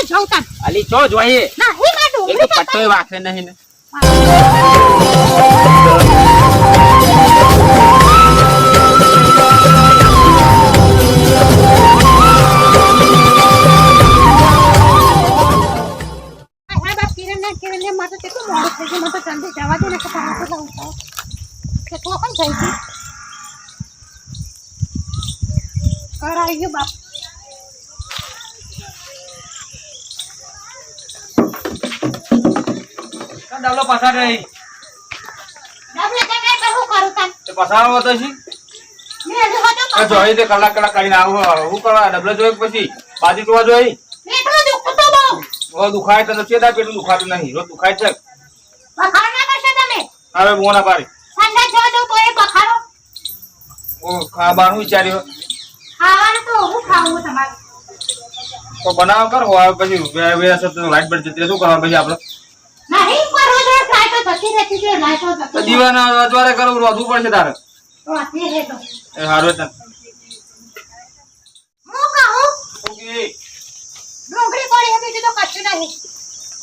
તો જવું તાન અલી ચો જોઈએ ના હે તો ડુંગળી કાપા પટ્ટોય વાખે નહીં ને. હા બાપ ના ને તો ગયું. પસાર રહી. પસાર તે છે જોઈ તે કલાક કલાક કરીને આવું હું કરવા? ડબલો જોઈ પછી? બાજી જોવા જોઈ? દુખાય તો નથી તાર દુખાતું નહીં. રોજ દુખાય છે. હવે મોના પારી ખાવાનું વિચાર્યો. તો બનાવ કરો. હવે પછી લાઈટ બળ જતી શું કરવા પછી આપણે? દીવાના અજવાળે કરવું રોધવું પડશે તારે. એ હારું જ હું કહું? ડુંગળી. પડી બીજું તો કશું નહીં.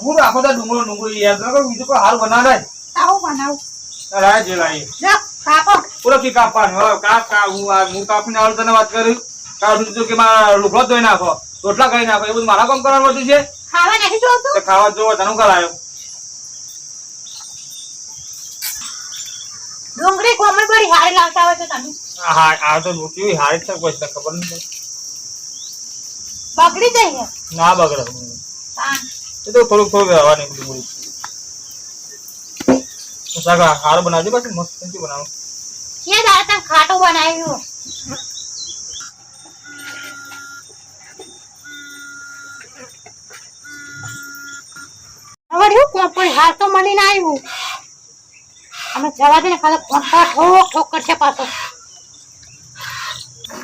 હું રાખો તો ડુંગળો ડુંગળો યાદ રાખો બીજું કોઈ હાલ બનાવે? આવું બનાવું. લાય જે જો કાપો. પૂરો કી કાપવાનું? હવે કાપ કા હું આ હું કાપીને આવડે તને વાત કરી. કાઢું તો કે મારા લુગડો ધોઈ નાખો. રોટલા કરી નાખો. એ બધું મારા કામ કરવાનું છે? ખાવા નથી જોતું? ખાવા જોવો તને હું કરાયો ડુંગળી કોમળ બળી હારે લાવતા હોય તો તમે. હા આ તો કેવી હારે છે કોઈ ખબર નથી બગડી જઈએ ના બગડે. હા. એ તો થોડું થોડું વ્યવહાર બધું બધું શાક હાર બનાવજો બાકી મસ્ત નથી બનાવો કે દાડે તને ખાટો બનાવ્યું? હવે કોણ હાર તો મળીને આવ્યું. અમે જવા દે ને કાલે ફોન ઠોક ઠોક કરશે પાછો.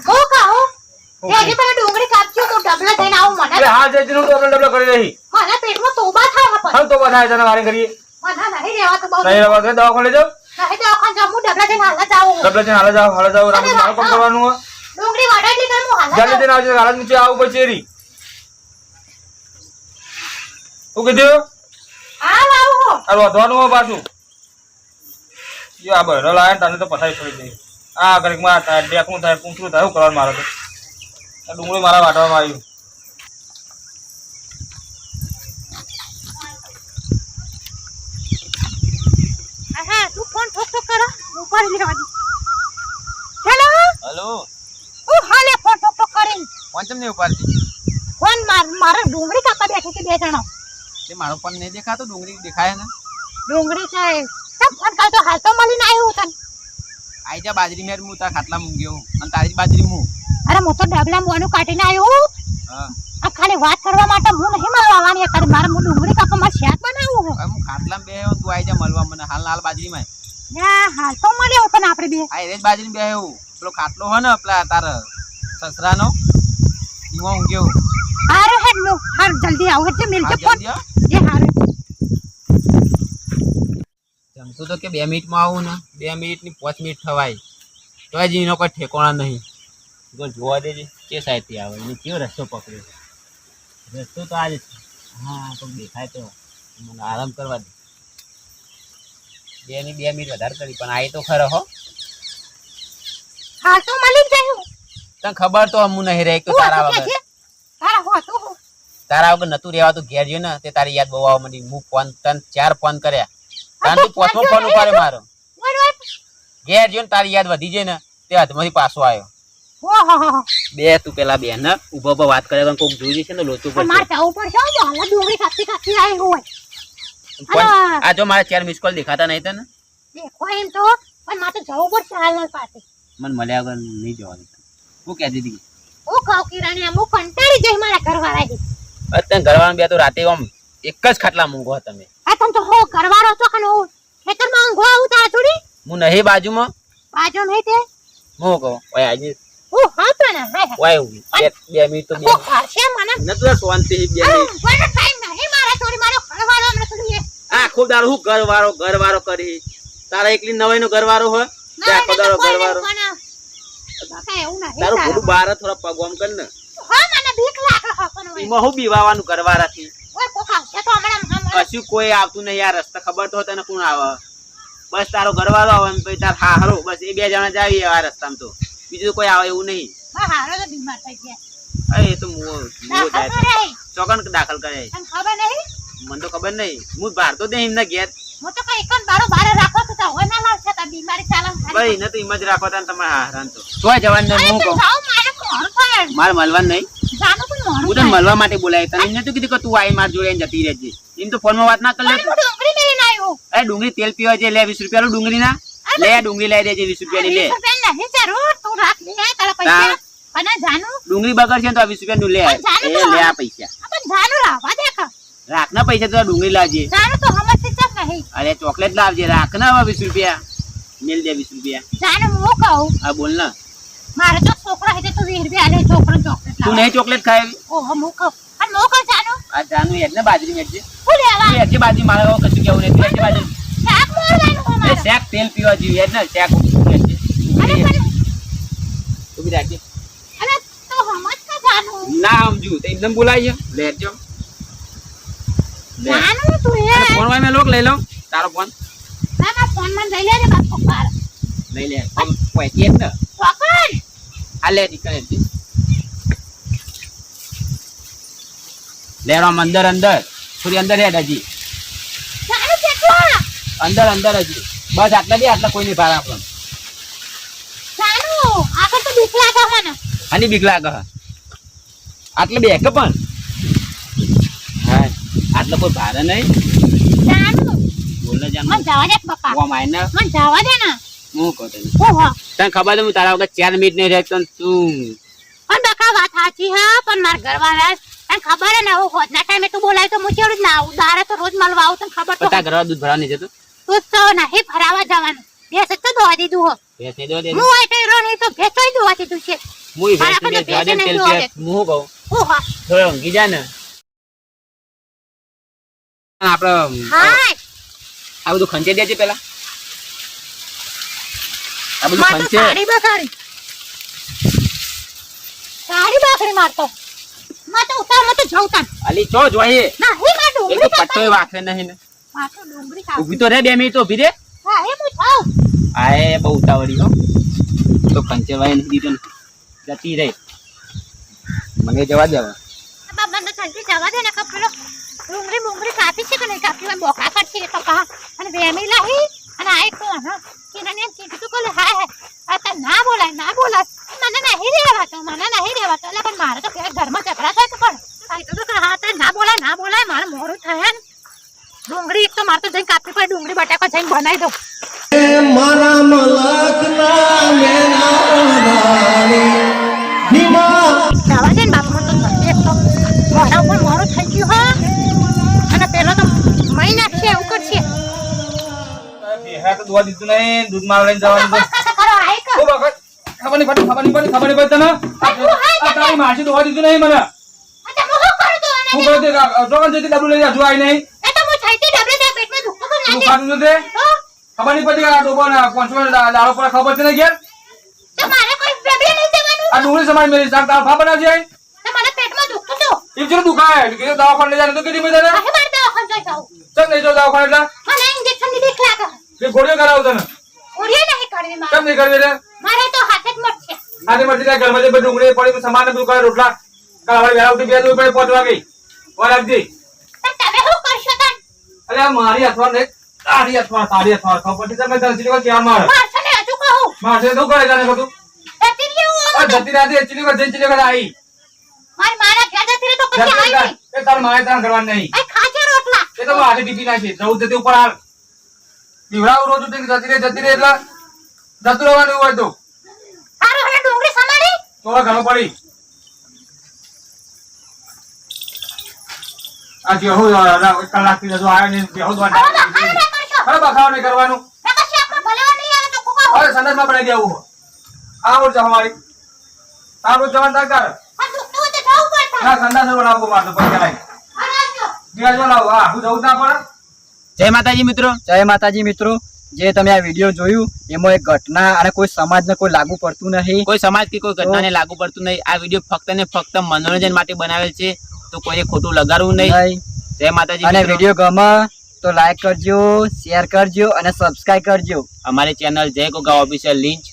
ઓ કા હો? એ આજે તમે ડુંગળી કાપજો તો ડબલા થઈને આવું મને. અરે હા જય જીનું ડબલા ડબલા કરી રહી મને પેટમાં તોબા થાય પણ હમ તો બધા તને વારી કરીએ. મને નહીં રહેવા તો બહુ નહીં રહેવા દે દવાખાને લઈ નહીં તો આખા જમવું ડબલા થઈને હાલ જ આવું ડબલે જઈને હાલે જાઓ હાલે રામ મારું કામ કરવાનું ડુંગળી વાડાટલી કરી હું હાલ જલ્દી આવું. આવજો હાલત નીચે આવું પછી એરી. કીધું? હાલ આવું હો. આ પાછું. જો આ બહેરો લાવે તને તો પથારી છોડી ગઈ આ ઘડીકમાં થાય ડેકનું થાય શું કરવાનું મારે તો? આ ડુંગળી મારા વાટવામાં આવ્યું હા હા તું ફોન ઠોક ઠોક કરો. ઉપાડી હેલો? હલો? હાલે ફોન ઠોક ઠોક કરીને. પંચમ નહીં ઉપાડતી? ફોન માર મારે ડુંગળી કાપવા બેઠી હતી બે જણો. તે મારો પણ નહીં દેખાતો ડુંગળી દેખાય ને? ડુંગળી છે તો મળીને આવ્યો તને. આઈ જા બાજરી મેર હું તારા ખાટલા મૂક્યો અને તારી બાજરી હું અરે હું તો ડબલા મોનું કાઢીને આવ્યો. હા. આ ખાલી વાત કરવા માટે હું નહીં મળવાની કરી મારે હું ડુંગળી કાપવા માં શાક બનાવું હું ખાટલા બે તું આઈ જા મળવા મને. હાલ હાલ બાજરીમાં ના હાલ તો મળ્યો પણ આપણે બે. આ રેજ બાજરી બે પેલો ખાટલો હો ને પેલા તાર સસરાનો એમાં ઊંઘ્યો. હારે હેડ નો હાર જલ્દી આવો હા કે ફોન જલ્દી આવ. એ હારે જમતું તો કે બે મિનિટમાં આવું ને બે મિનિટની પાંચ મિનિટ થવાય. તો જ એનો કોઈ ઠેકોણા નહીં. તો જોવા દેજે કે સાઈડથી આવે? એને કેવો રસ્તો પકડ્યો? રસ્તો તો આ જ છે. હા તો દેખાય તો. મને આરામ કરવા દે. બે ની બે મિનિટ વધારે કરી પણ આ તો ખરો હો. હા તો મળી ગયું. તને ખબર તો અમુ નહીં રહે કે તારા વગર. તારા હું હું. તારા વગર નતું રહેવાતું ઘેર ગયો ને તે તારી યાદ બહુ આવવા માંડી. હું ફોન તન ચાર ફોન કર્યા. હા તાન તો પોચમો ફોન મારો. ઘેર ગયો તારી યાદ વધી જાય ને તે હાથમાંથી પાછો આવ્યો બે તું પેલા બે ને ઊભો ઊભો વાત કરે કોઈક જોઈ છે ને લોચો પર માર જવું હો, જો હાલ ડુંગળી કાપતી કાપતી આવી હોય. આ જો મારા ચાર મિસ કોલ દેખાતા નહીં તને? દેખો એમ તો પણ મારે જવું પડશે હાલ હાલ પાસે. મને મળ્યા વગર નહીં જવાનું હું કહેતી હતી હું કહું કિરણે હું કંટાળી જઈ મારા ઘરવાળાથી. અત્યારે ઘરવાળા બે તો રાતે આમ એક જ ખાટલા મૂંગો તમે. આ તમ તો હો ઘરવાળો છો કને હું ખેતરમાં ઊંઘો આવું તારા થોડી હું નહીં બાજુમાં. બાજુ નહીં તે? હું કહું? ઓય આજે હું હતો ને હાય હાય. ઓય બે બે મિનિટ તો બે હું હશે મને. નતું શાંતિ બે મિનિટ. time નહીં મારે થોડી મારો ઘરવાળો મને થોડી આ ખૂબ દાળ હું ઘર વાળો કરી. તારા એકલી નવાઈ નો ઘર હો ના, તે તો પણ, બાકા એવું નહીં તારું. ભૂલું બાર થોડા પગવામ કર ને. હા મને બીક લાગે. એમાં હું બીવાવાનું કરવાથી ઓય, કોક આવશે તો હમણાં. કશું કોઈ આવતું નહીં આ રસ્તા ખબર તો તને કોણ આવે? બસ તારો ઘરવાળો આવે ને પછી તાર હા હારો બસ એ બે જણા જાવી આ રસ્તામાં તો. બીજું કોઈ આવે એવું નહીં. હા, હારો તો બીમાર થઈ ગયા. અરે એ તો મુઓ મુઓ જાય ચોકન દાખલ કરે ખબર નહીં? મને તો ખબર નહીં. હું બહાર તો દે એમને ઘેર. હું તો કઈ એકમ બારો બારે રાખો તો તો હવે ના લાવશે તો બીમારી ચાલે ભાઈ ને તો એમ જ રાખો તાન તમારે હારાન તો. તોય જવાનું અરે, હું કહું. મારે મળવાનું નહીં. જાનું પણ હું તને મળવા માટે બોલાય તને. એમ કીધું કે તું આઈ માર જોડે જતી રહેજે. એમ તો ફોનમાં વાત ના કરી લે ડુંગળી લઈને આવ્યો. અરે ડુંગળી તેલ પીવા છે લે 20 રૂપિયા ડુંગળી ના? લે ડુંગળી લઈ દેજે વીસ રૂપિયાની લે. નહીં જરૂર, તું રાખ લે, તારા પૈસા. અને જાનું, ડુંગળી બગડશે ને તો આ વીસ રૂપિયા નું લે એ લે આ પૈસા. પણ જાનું લાવવા દે રાખ ના પૈસા તો ડુંગળી લાવજે. જાનુ તો સમજતી જ નહીં. અરે ચોકલેટ લાવજે રાખ ના વીસ રૂપિયા. મેલ દે વીસ રૂપિયા. જાનુ હું કહું, આ બોલ ના. મારે તો છોકરા છે તો 20 રૂપિયા લે છોકરો ચોકલેટ તું. નહીં ચોકલેટ ખાય ઓહો, હું કહું. અને હું જાનું, આ જાનું એટલે બાજરી મેળજે શું લેવા? બાજરી મારે હવે કશું કેવું તું હેડજે બાજરી. શાક મોરવાનું તેલ પીવા જેવી હેડ ને શેક હેડજે. અરે, પણ- તું બી રાખજે. અરે, તો સમજ કે જાનું. ના સમજુ તો એકદમ બોલાય લે હેડજો. લે. જાનું તું એ. ફોન વાય મેં લોક લઈ લઉં તારો ફોન ના, ના, લઈ લેજે બાપુ બાર. લઈ લે. ફોન જ ને. પકડ. આ લે દીકરા હેડજે લે રામ અંદર અંદર. થોડી અંદર હેડ હજી. અંદર અંદર હજી. બસ આટલા દે આટલા કોઈ નહીં ભાર આપણને. આની બીક લાગે. આટલે બે કે પણ. હા આટલો કોઈ ભારે નહીં. બોલ જાન મને જવા દે. હું માઈને મને જવા દે ને. હું કહું તને. ઓહો. તને ખબર છે હું તારા વગર ચાર મિનિટ નહીં રહેતો તું. પણ બકા વાત સાચી હા પણ મારા ઘરવાળા તને ખબર હે ને હું હોજના ટાઈમે તું બોલાય તો હું કેવડું ના આવું. દારે તો રોજ મળવા આવું તને ખબર પટા ઘરવા દૂધ ભરવા નહીં જતું તું તો નહીં ફરાવા જવાનું. ભેંસ તો દોવા દીધું હો. ભેંસ ને દોવા દે હું આઈ તો રોની તો ભેંસ તોય દોવા દીધું છે. મુઈ ભેંસ ને પાસે દે તેલ કે. હું કહું? ઓહો થોડો ઊંઘી જા ને. આપણે હાય. આ બધું ખંચે દેજે પેલા? આ બધું તો ખંચે. સાડી બગાડી સાડી બગાડી મારતો માં તો ઉતારમાં તો જવું તાન અલી ચો જોઈએ. ના હે માં એક તો ડુંગળી પટ્ટો વાખે નહીં ને. તો ડુંગળી ખાતો. ઊભી તો રે બે મિનિટ ઊભી રે. હા હે હું થાવ. આ એ બહુ ઉતાવળી હો. તો ખંચે વાય નથી દીધો ને. જતી રહી. મને જવા દેવા બાબા મને જલ્દી જવા દે ને કે પેલો ડુંગળી કાપી છે કે નહીં કાપી હોય બોકા કરશે એ તો કહા. અને વેમી લાહી. અને આ એક કોણ હા કિરણે કીધું તું કોલે હા હાય આ તો ના બોલાય ના બોલાય. મને નહીં રહેવા તો મને નહીં રહેવા તો એટલે પણ મારે તો ઘરમાં ઝઘડા થાય તો પણ કાંઈ તો કે હા તારે ના બોલાય ના બોલાય મારે મોડું થાય ને ડુંગળી એક તો મારે તો જઈને કાપી પડે ડુંગળી બટાકા જઈને બનાવી મારા મેના દે બાપુ તો એક તો મારા ઉપર મોડું થઈ ગયું હા. અને પેલો તો મહી નાખશે એવું કરશે. તો દોવા દીધું નહીં દૂધ માર લઈને જવાનું તો. બસ કાકા કરો આય કર ઓ બાપા, ખબર નહીં પડી ખબર નહીં પડી ખબર નહીં પડી તને? તારી માસી દોવા દીધું નહીં મને. હું શું કરું તું હું આને? કહું તે જતી ડબલું લઈ આવી નહીં. હું ને ખાધું નથી ખબર નહીં પડી આ ડોબો ને પાંચમો દાડો પર ખબર છે ને ઘેર? તો કોઈ જવાનું. આ ડુંગળી સમાજ મેરી સાહેબ તારો ફા બનાવજે તો મને પેટમાં દુખતું ચલો દુખાય? કીધું દવાખાને લઈ જાય તો કે મેં તને? અહીં મારે દવાખાને જઈ જાઉં. ચમ નહીં જો દવાખાને એટલે? મને ઇન્જેક્શનની દેખ લાગે. કે ગોળીઓ કરાવ તને. ગોળીઓ નહીં કરવી મારે. કેમ નહીં કરવી રે મારે તો હાથે જ મટશે હાથે મરજી ત્યાં ઘરમાં જે બધું ડુંગળી પડી સમાન બધું કરે રોટલા કાલે વેરાવતી બે દૂર પડે પહોંચવા ગઈ. તો તમે શું કરશો તન? અલે આ મારી અથવા ને તારી અથવા તારી અથવા ખબર પડી તમે દસ ચીલી ક્યાં મારે મારશો ને હજુ કહું. મારે શું કરે જાણે બધું? જતી રહ્યું આ જતી રાતે ચીલી જઈ ચીલી કો આવી. મારી મારા ઘેર જતી રહી તો પછી આવી એ તાર મારે તાર કરવાનું નહીં. અહીં ખાજે રોટલા. એ તો આજે ટીપી નાખી જવું જતી ઉપર હાલ. પીવડાવું રોજ ઉઠીને જતી રહે જતી રહે એટલે જતું રહેવાનું હોય તો. સારું હવે ડુંગળી પડી. આ કલાકથી જતો આવ્યો ને ખરા બખાવ નહીં કરવાનું. અરે સંદર્ભમાં પડી દેવું આ ઓર જા અમારી જવાન તાકાર ના સંદાસ બનાવો મારતો પછી લાઈ જય માતાજી મિત્રો જય માતાજી મિત્રો. જે તમે આ વીડિયો જોયું એમાં એક ઘટના અને કોઈ સમાજને કોઈ લાગુ પડતું નહીં. કોઈ સમાજ કે કોઈ ઘટનાને લાગુ પડતું નહીં. આ વીડિયો ફક્ત ને ફક્ત મનોરંજન માટે બનાવેલ છે. તો કોઈએ ખોટું લગાડવું નહીં. જય માતાજી અને વીડિયો ગમે તો લાઈક કરજો શેર કરજો અને સબસ્ક્રાઈબ કરજો. અમારી ચેનલ જય ગોગા ઓફિશિયલ લિંક